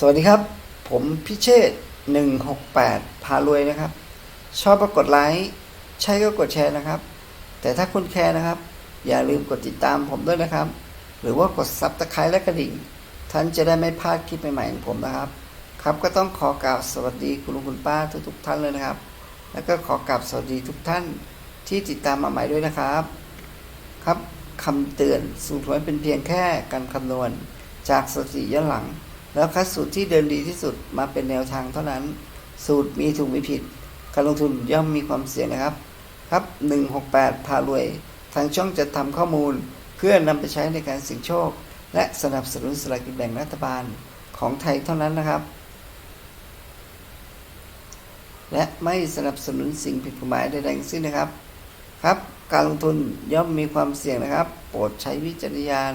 สวัสดีครับ ผมพิเชษ168 พารวยนะครับ ชอบก็กดไลค์ใช่ก็กดแชร์นะครับ แต่ถ้าคุณแคร์นะครับ อย่าลืมกดติดตามผมด้วยนะครับ หรือว่ากดซับตะไคร้และกระดิ่ง ท่านจะได้ไม่พลาดคลิปใหม่ๆของผมนะครับ ครับก็ต้องขอกล่าวสวัสดีคุณลุงคุณป้าทุกๆท่านเลยนะครับ แล้วก็ขอกราบสวัสดีทุกท่านที่ติดตามมาใหม่ด้วยนะครับ ครับคำเตือนสูตรหวยเป็นเพียงแค่การคำนวณจากสถิติย้อนหลัง แล้วคัดสูตรที่เดินดีที่สุดมาเป็นแนวทางเท่านั้น สูตรมีถูกมีผิด การลงทุนย่อมมีความเสี่ยงนะครับ ครับ 168พารวย ทางช่องจะทำข้อมูล เพื่อนำไปใช้ในการเสี่ยงโชค และสนับสนุนสลากกินแบ่งรัฐบาลของไทยเท่านั้นนะครับ และไม่สนับสนุนสิ่งผิดกฎหมายใดๆทั้งสิ้นนะครับ ครับ การลงทุนย่อมมีความเสี่ยงนะครับ โปรดใช้วิจารณญาณ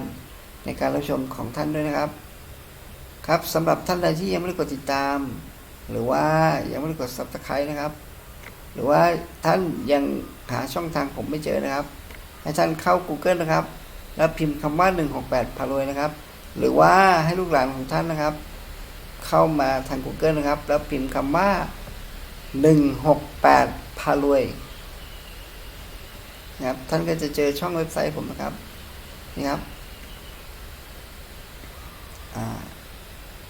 ในการรับชมของท่านด้วยนะครับ ครับสำหรับท่านใดที่ยังไม่ได้กดติดตาม หรือว่ายังไม่ได้กด subscribe นะครับ หรือว่าท่านยังหาช่องทางผมไม่เจอนะครับ ให้ท่านเข้า Google นะครับ แล้วพิมพ์คำว่า 168พารวยนะครับ หรือว่าให้ลูกหลานของท่านนะครับ เข้ามาทาง Google นะครับ แล้วพิมพ์คำว่า 168พารวยนะครับท่านก็จะเจอช่องเว็บไซต์ผมนะครับนี่ครับอ่า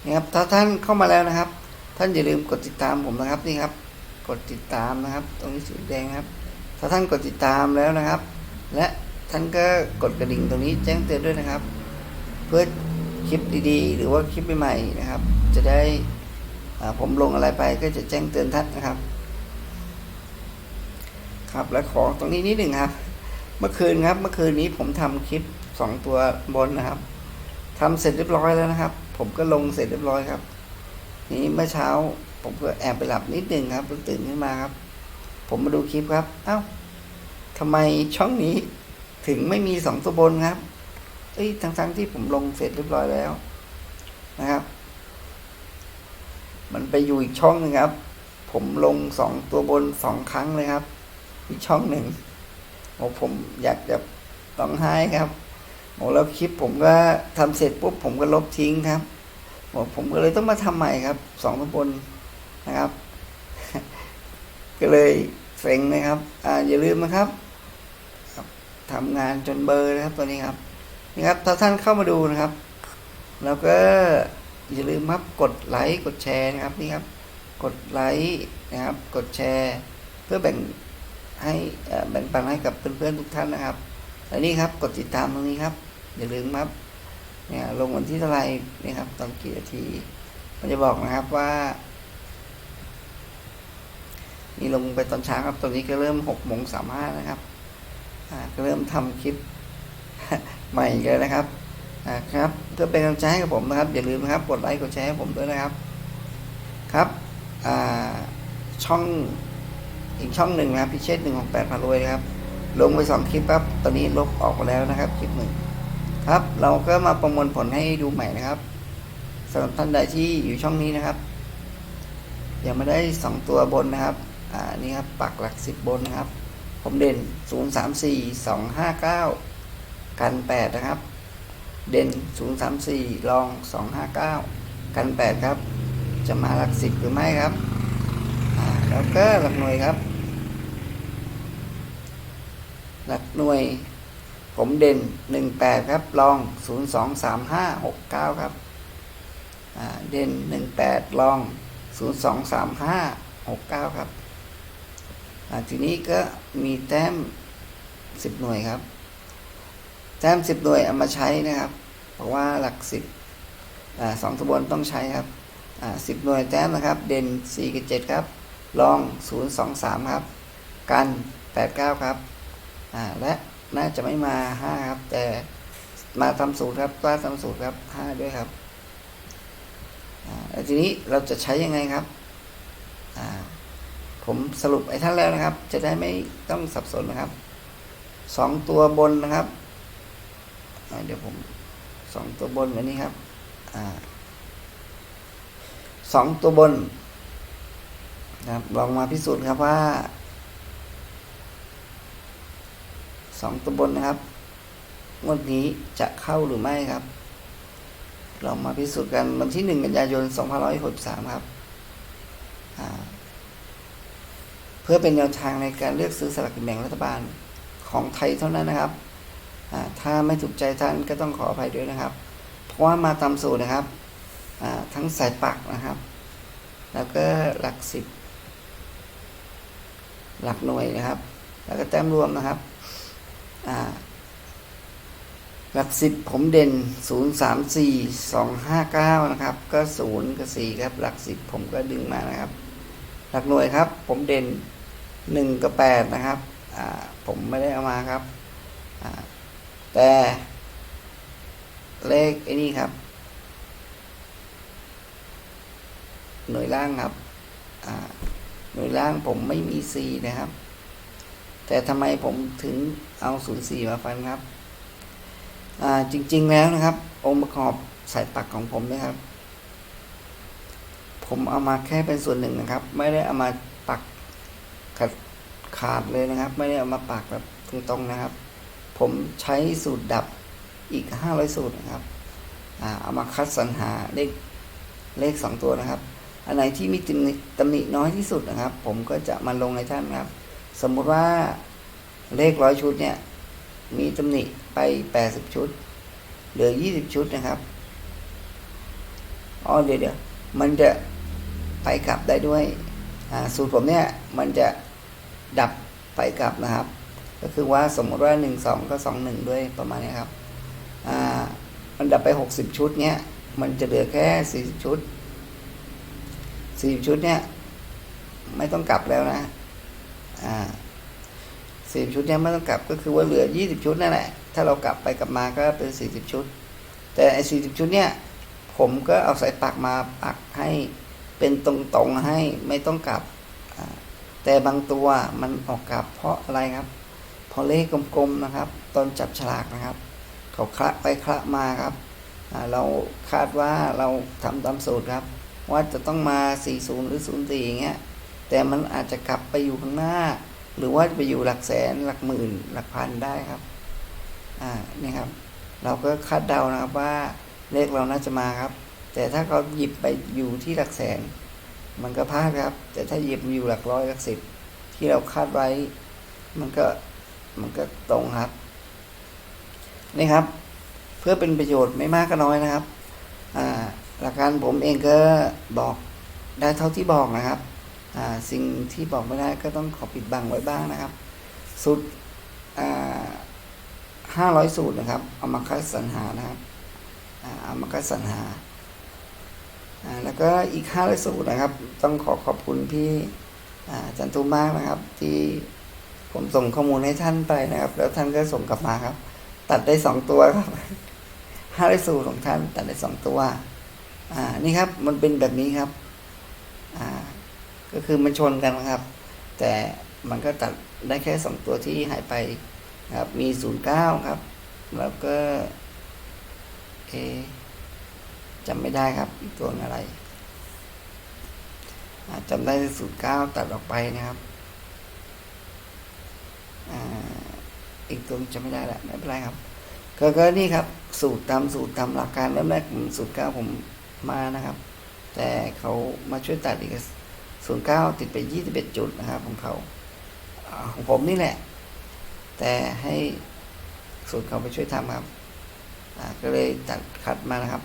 นี่ครับถ้าท่านเข้ามาแล้วนะครับ ท่านอย่าลืมกดติดตามผมนะครับนี่ครับ กดติดตามนะครับ ตรงนี้สีแดงครับ ถ้าท่านกดติดตามแล้วนะครับ และท่านก็กดกระดิ่งตรงนี้แจ้งเตือนด้วยนะครับ เพื่อคลิปดีๆ หรือว่าคลิปใหม่ๆนะครับ จะได้ผมลงอะไรไปก็จะแจ้งเตือนท่านนะครับ ครับและขอตรงนี้นิดหนึ่งครับ เมื่อคืนครับ เมื่อคืนนี้ผมทำคลิปสองตัวบนนะครับทำเสร็จเรียบร้อยแล้วนะครับ ผมก็ลงเสร็จเรียบร้อยครับ นี้เมื่อเช้า ผมก็แอบไปหลับนิดหนึ่งครับแล้วตื่นขึ้นมาครับ ผมมาดูคลิปครับ เอ้าทำไมช่องนี้ถึงไม่มีสองตัวบนครับ เอ้ยทั้งๆที่ผมลงเสร็จเรียบร้อยแล้วนะครับ มันไปอยู่อีกช่องหนึงครับ ผมลงสองตัวบนสองครั้งเลยครับ อีกช่องหนึ่งโอ้ผมอยากจะต้องไห้ครับโอ้แล้วคลิปผมก็ทำเสร็จปุ๊บผมก็ลบทิ้งครับ ผมก็เลยต้องมาทำใหม่ครับสองตัวบนนะครับ ก็เลยเซ็งนะครับอ่าอย่าลืมนะครับทำงานจนเบอร์นะครับตัวนี้ครับนี่ครับถ้าท่านเข้ามาดูนะครับ แล้วก็อย่าลืมครับกดไลค์กดแชร์นะครับนี่ครับ กดไลค์นะครับ กดแชร์ เพื่อแบ่งให้แบ่งปันให้กับเพื่อนๆทุกท่านนะครับและนี่ครับกดติดตามตรงนี้ครับ อย่าลืมครับ เนี่ยลงวันที่เท่าไหร่นี่ครับตอนกี่นาที มันจะบอกนะครับว่า นี่ลงไปตอนเช้าครับตอนนี้ก็เริ่มหกโมงสามห้านะครับอ่าก็เริ่มทำคลิปใหม่กันนะครับอ่าครับเพื่อเป็นกำลังใจให้กับผมนะครับ อย่าลืมนะครับกดไลค์กดแชร์ให้ผมด้วยนะครับครับอ่าช่องอีกช่องหนึ่งนะพิเชษหนึ่งของแปดพารวยนะครับ ลงไปสองคลิปครับตอนนี้ลบออกไปแล้วนะครับคลิปหนึ่ง ครับ เราก็มาประมวลผลให้ดูใหม่นะครับสำหรับท่านใดที่อยู่ช่องนี้นะครับยังไม่ได้สองตัวบนนะครับ อ่า นี่ครับ ปักหลักสิบบนนะครับ ผมเด่นศูนย์สามสี่สองห้าเก้ากันแปดนะครับ เด่นศูนย์สามสี่ลองสองห้าเก้ากันแปดครับ จะมาหลักสิบหรือไม่ครับ อ่า แล้วก็หลักหน่วยครับ หลักหน่วย ผมเด่นหนึ่งแปดครับ ลองศูนย์สองสามห้าหกเก้าครับ เด่นหนึ่งแปดลองศูนย์สองสามห้าหกเก้าครับ ทีนี้ก็มีแต้มสิบหน่วยครับ แต้มสิบหน่วยเอามาใช้นะครับ เพราะว่าหลักสิบสองตัวบนต้องใช้ครับอ่าสิบหน่วยแต้มนะครับ เด่นสี่กับเจ็ดครับ ลองศูนย์สองสามครับ กันแปดเก้าครับ และ น่าจะไม่มาห้าครับ แต่มาทำสูตรครับกล้าทำสูตรครับห้าด้วยครับทีนี้เราจะใช้ยังไงครับ ผมสรุปไอ้ท่านแล้วนะครับ จะได้ไม่ต้องสับสนนะครับสองตัวบนนะครับ เดี๋ยวผมสองตัวบนวันนี้ครับอสองตัวบนนะครับลองมาพิสูจน์ครับว่า สองตัวบนนะครับ งวดนี้จะเข้าหรือไม่ครับ เรามาพิสูจน์กันวันที่หนึ่งกันยายน2563ครับอ่าเพื่อเป็นแนวทางในการเลือกซื้อสลากกินแบ่งรัฐบาลของไทยเท่านั้นนะครับถ้าไม่ถูกใจท่านก็ต้องขออภัยด้วยนะครับ เพราะว่ามาตามสูตรนะครับ ทั้งสายปักนะครับ แล้วก็หลักสิบ หลักหน่วยนะครับ แล้วก็แต้มรวมนะครับ หลักสิบผมเด่นศูนย์สามสี่สองห้าเก้านะครับ ก็ศูนย์กับสี่ครับ หลักสิบผมก็ดึงมานะครับ หลักหน่วยครับ ผมเด่นหนึ่งกับแปดนะครับ ผมไม่ได้เอามาครับ แต่เลขไอ้นี่ครับ หน่วยล่างครับ หน่วยล่างผมไม่มี C นะครับ แต่ทำไมผมถึง เอา04มาฟันครับจริง ๆ แล้วนะครับ องค์ประกอบสายปักของผมนะครับ ผมเอามาแค่เป็นส่วนหนึ่งนะครับ ไม่ได้เอามาปักขาดขาดเลยนะครับ ไม่ได้เอามาปักแบบตรงๆนะครับ ผมใช้สูตรดับอีก500สูตรนะครับอเอามาคัดสรรหาเลขเลข2ตัวนะครับ อันไหนที่มีตำหนิตำหนิน้อยที่สุดนะครับ ผมก็จะมาลงในท่านครับ สมมุติว่า เลขร้อยชุดเนี่ย มีตำหนิไปแปดสิบชุด เหลือยี่สิบชุดนะครับอ๋อเดี๋ยวเดี๋ยวมันจะไปกลับได้ด้วยสูตรผมเนี่ย มันจะดับไปกลับนะครับ ก็คือว่าสมมติว่าหนึ่งสองก็สองหนึ่งด้วยประมาณนี้ครับอ่ามันดับไปหกสิบชุดเนี่ย มันจะเหลือแค่สี่สิบชุดสี่ชุดเนี่ย ไม่ต้องกลับแล้วนะ อ่า สี่ชุดเนี่ยไม่ต้องกลับก็คือว่าเหลือยี่สิบชุดนั่นแหละ ถ้าเรากลับไปกลับมาก็เป็นสี่สิบชุด แต่ไอ้สี่สิบชุดเนี่ย ผมก็เอาสายปักมาปักให้เป็นตรงๆให้ไม่ต้องกลับ แต่บางตัวมันออกกลับเพราะอะไรครับ เพราะเลขกลมๆนะครับ ตอนจับฉลากนะครับ เขาคละไปคละมาครับ เราคาดว่าเราทำตามสูตรครับ ว่าจะต้องมา 40 หรือ 04อย่างเงี้ย แต่มันอาจจะกลับไปอยู่ข้างหน้า หรือว่าไปอยู่หลักแสนหลักหมื่น หลักพันได้ครับอ่านี่ครับ เราก็คาดเดานะครับว่าเลขเราน่าจะมาครับ แต่ถ้าเขาหยิบไปอยู่ที่หลักแสน มันก็พลาดครับ แต่ถ้าหยิบอยู่หลักร้อยหลักสิบที่เราคาดไว้ มันก็มันก็ตรงครับนี่ครับ เพื่อเป็นประโยชน์ไม่มากก็น้อยนะครับอ่าหลักการผมเองก็บอกได้เท่าที่บอกนะครับ สิ่งที่บอกไม่ได้ก็ต้องขอปิดบังไว้บ้างนะครับสูตรห้าร้อยสูตรนะครับเอามาคัดสรรหานะครับอ่าเอามาคัดสรรหาแล้วก็อีกห้าร้อยสูตรนะครับ ต้องขอขอบคุณพี่จันทุมากนะครับ ที่ผมส่งข้อมูลให้ท่านไปนะครับ แล้วท่านก็ส่งกลับมาครับ ตัดได้สองตัวครับห้าร้อยสูตรของท่านตัดได้สองตัว อ่านี่ครับมันเป็นแบบนี้ครับ ก็คือมันชนกันนะครับ แต่มันก็ตัดได้แค่สองตัวที่หายไปครับ มีศูนย์เก้าครับ แล้วก็เอจำไม่ได้ครับอีกตัวหนึ่งอะไรจำได้ศูนย์เก้าตัดออกไปนะครับอีกตัวจำไม่ได้ละไม่เป็นไรครับ ก็ก็นี่ครับ สูตรตามสูตรตามหลักการเริ่มแรกผมสูตรเก้าผมมานะครับ แต่เขามาช่วยตัดอีก ศูนย์เก้าติดไปยี่สิบเอ็ดจุดนะครับของเขาของผมนี่แหละ แต่ให้สูตรเขาไปช่วยทำครับก็เลยตัดคัดมานะครับ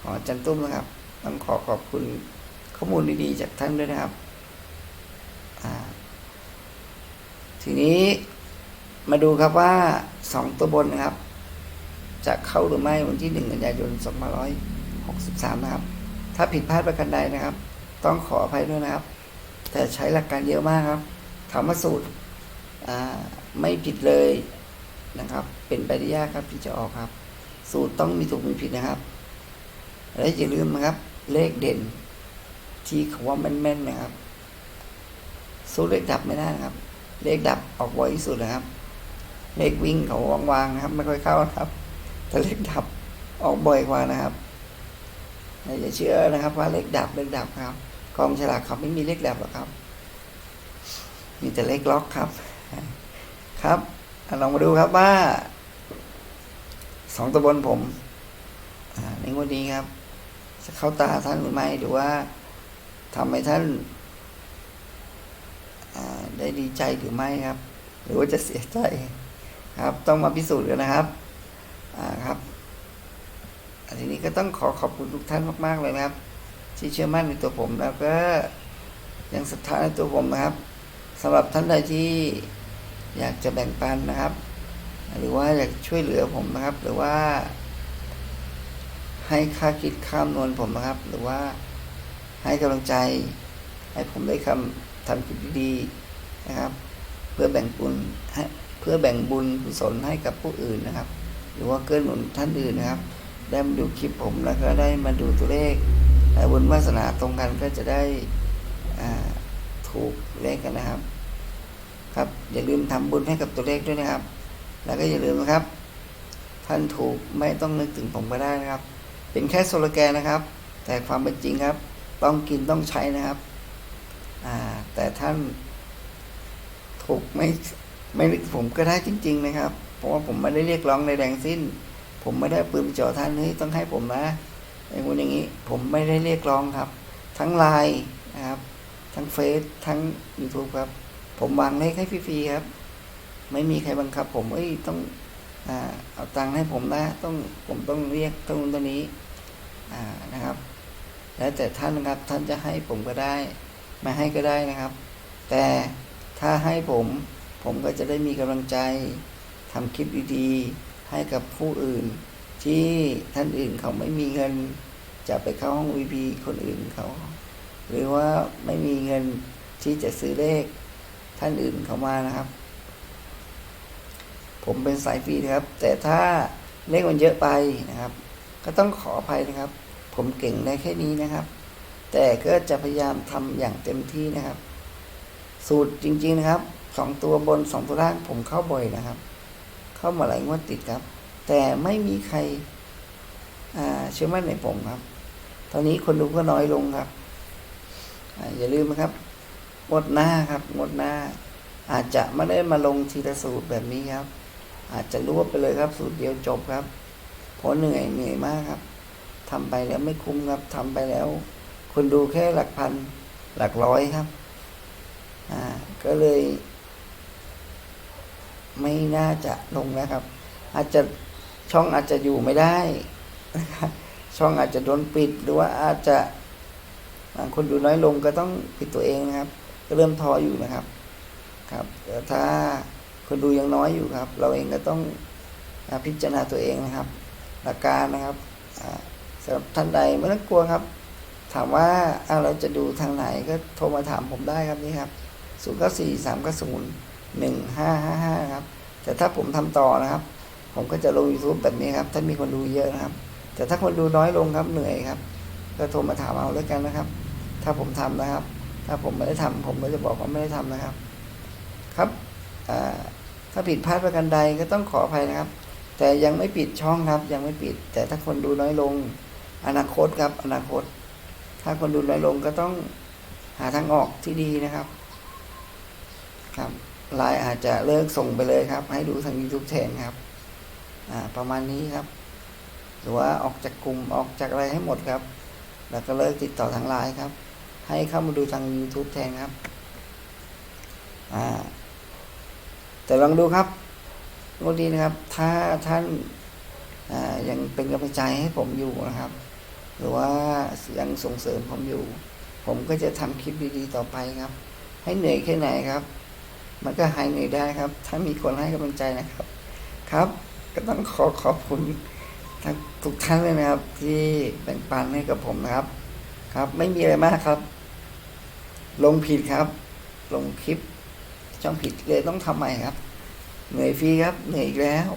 ขอจันตุ้มนะครับ ต้องขอขอบคุณข้อมูลดีๆจากท่านด้วยนะครับ ทีนี้มาดูครับว่าสองตัวบนนะครับ จะเข้าหรือไม่วันที่หนึ่งกันยายนสองพันร้อยหกสิบสามนะครับ ถ้าผิดพลาดประการใดนะครับ ต้องขออภัยด้วยนะครับ แต่ใช้หลักการเยอะมากครับถามว่าสูตรไม่ผิดเลยนะครับ เป็นไปได้ยากครับที่จะออกครับ สูตรต้องมีถูกมีผิดนะครับ และอย่าลืมนะครับ เลขเด่น ที่เขาว่าแม่นๆนะครับ สู้เลขดับไม่ได้นะครับ เลขดับออกบ่อยที่สุดนะครับ เลขวิ่งเขาวางๆนะครับ ไม่ค่อยเข้านะครับ แต่เลขดับออกบ่อยกว่านะครับอย่าเชื่อนะครับ ว่าเลขดับเลขดับครับ กองฉลากเขาไม่มีเลขดับหรอกครับ มีแต่เลขล็อกครับ ครับลองมาดูครับว่าสองตัวบนผมงวดนี้ครับ จะเข้าตาท่านหรือไม่หรือว่าทำให้ท่านได้ดีใจหรือไม่ครับ หรือว่าจะเสียใจครับ ต้องมาพิสูจน์กันนะครับครับทีนี้ก็ต้องขอขอบคุณทุกท่านมาก ๆ เลยนะครับ ที่เชื่อมั่นในตัวผม แล้วก็ยังศรัทธาในตัวผมนะครับสำหรับท่านใดที่อยากจะแบ่งปันนะครับ หรือว่าอยากช่วยเหลือผมนะครับ หรือว่า ให้ค่าคิดข้ามนวลผมนะครับ หรือว่าให้กำลังใจ ให้ผมได้คำทำคิดดีๆนะครับ เพื่อแบ่งบุญให้เพื่อแบ่งบุญกุศลให้กับผู้อื่นนะครับ หรือว่าเกื้อหนุนท่านอื่นนะครับ ได้มาดูคลิปผมแล้วก็ได้มาดูตัวเลข บุญวาสนาตรงกันก็จะได้ถูกเลขกันนะครับ ครับอย่าลืมทำบุญให้กับตัวเลขด้วยนะครับ แล้วก็อย่าลืมนะครับ ท่านถูกไม่ต้องนึกถึงผมก็ได้นะครับ เป็นแค่โซโลแกนนะครับ แต่ความเป็นจริงครับ ต้องกินต้องใช้นะครับแต่ท่านถูกไม่ไม่นึกผมก็ได้จริง ๆ นะครับ เพราะว่าผมไม่ได้เรียกร้องในแรงสิ้น ผมไม่ได้ปืนจ่อท่านเฮ้ยต้องให้ผมนะ อย่างงู้นอย่างนี้ผมไม่ได้เรียกร้องครับ ทั้งไลน์นะครับ ทั้งเฟซทั้ง YouTube ครับ ผมวางเลขให้ฟรีๆครับ ไม่มีใครบังคับ ผมเอ้ยต้องอ่าเอาตังค์ให้ผมนะต้องผมต้องเรียกตรงนู้นตรงนี้อ่านะครับ แล้วแต่ท่านครับท่านจะให้ผมก็ได้ ไม่ให้ก็ได้นะครับ แต่ถ้าให้ผมผมก็จะได้มีกำลังใจทำคลิปดีๆ ให้กับผู้อื่น ที่ท่านอื่นเขาไม่มีเงินจะไปเข้าห้อง VP คนอื่นเขา หรือว่าไม่มีเงินที่จะซื้อเลขท่านอื่นเขามานะครับ ผมเป็นสายฟรีนะครับ แต่ถ้าเลขมันเยอะไปนะครับ ก็ต้องขออภัยนะครับ ผมเก่งได้แค่นี้นะครับ แต่ก็จะพยายามทำอย่างเต็มที่นะครับ สูตรจริง ๆนะครับสองตัวบนสองตัวล่างผมเข้าบ่อยนะครับ เข้ามาหลายงวดติดครับ แต่ไม่มีใครเชื่อมั่นในผมครับ ตอนนี้คนดูก็น้อยลงครับออย่าลืมนะครับงดหน้าครับงดหน้า อาจจะไม่ได้มาลงทีละสูตรแบบนี้ครับ อาจจะรวบไปเลยครับ สูตรเดียวจบครับเพราะเหนื่อยเหนื่อยมากครับทำไปแล้วไม่คุ้มครับทำไปแล้ว คนดูแค่หลักพันหลักร้อยครับอ่าก็เลย ไม่น่าจะลงนะครับ อาจจะ ช่องอาจจะอยู่ไม่ได้นะครับช่องอาจจะโดนปิดหรือว่าอาจจะคนดูน้อยลงก็ต้องปิดตัวเองนะครับ ก็เริ่มท้ออยู่นะครับครับถ้าคนดูยังน้อยอยู่ครับ เราเองก็ต้องพิจารณาตัวเองนะครับ หลักการนะครับสำหรับท่านใดไม่ต้องกลัวครับ ถามว่าอ้าเราจะดูทางไหนก็โทรมาถามผมได้ครับนี่ครับศูนย์เก้าสี่สามก้าศูนย์หนึ่งห้าห้าห้าครับแต่ถ้าผมทำต่อนะครับ ผมก็จะลง YouTube แบบนี้ครับถ้ามีคนดูเยอะนะครับ แต่ถ้าคนดูน้อยลงครับเหนื่อยครับ ก็โทรมาถามเอาแล้วกันนะครับ ถ้าผมทำนะครับ ถ้าผมไม่ได้ทำผมก็จะบอกว่าไม่ได้ทำนะครับ ครับถ้าผิดพลาดประการใดก็ต้องขออภัยนะครับ แต่ยังไม่ปิดช่องครับ ยังไม่ปิด แต่ถ้าคนดูน้อยลง อนาคตครับ อนาคต ถ้าคนดูน้อยลงก็ต้องหาทางออกที่ดีนะครับครับไลน์อาจจะเลิกส่งไปเลยครับ ให้ดูทาง YouTube แทนครับ ประมาณนี้ครับ หรือว่าออกจากกลุ่มออกจากอะไรให้หมดครับ แล้วก็เลิกติดต่อทางไลน์ครับ ให้เข้ามาดูทาง YouTube แทนครับแต่ลองดูครับวดนี้นะครับ ถ้าท่านยังเป็นกำลังใจให้ผมอยู่นะครับ หรือว่ายังส่งเสริมผมอยู่ ผมก็จะทำคลิปดีๆต่อไปครับ ให้เหนื่อยแค่ไหนครับ มันก็หายเหนื่อยได้ครับ ถ้ามีคนให้กำลังใจนะครับ ครับ ก็ต้องขอขอบคุณทั้งทุกท่านเลยนะครับ ที่แบ่งปันให้กับผมนะครับ ครับ ไม่มีอะไรมากครับ ลงผิดครับ ลงคลิป ช่องผิดเลยต้องทำใหม่ครับ เหนื่อยฟรีครับ เหนื่อยอีกแล้ว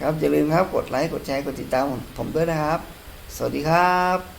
ครับอย่าลืมครับกดไลค์กดแชร์กดติดตามผมด้วยนะครับ สวัสดีครับ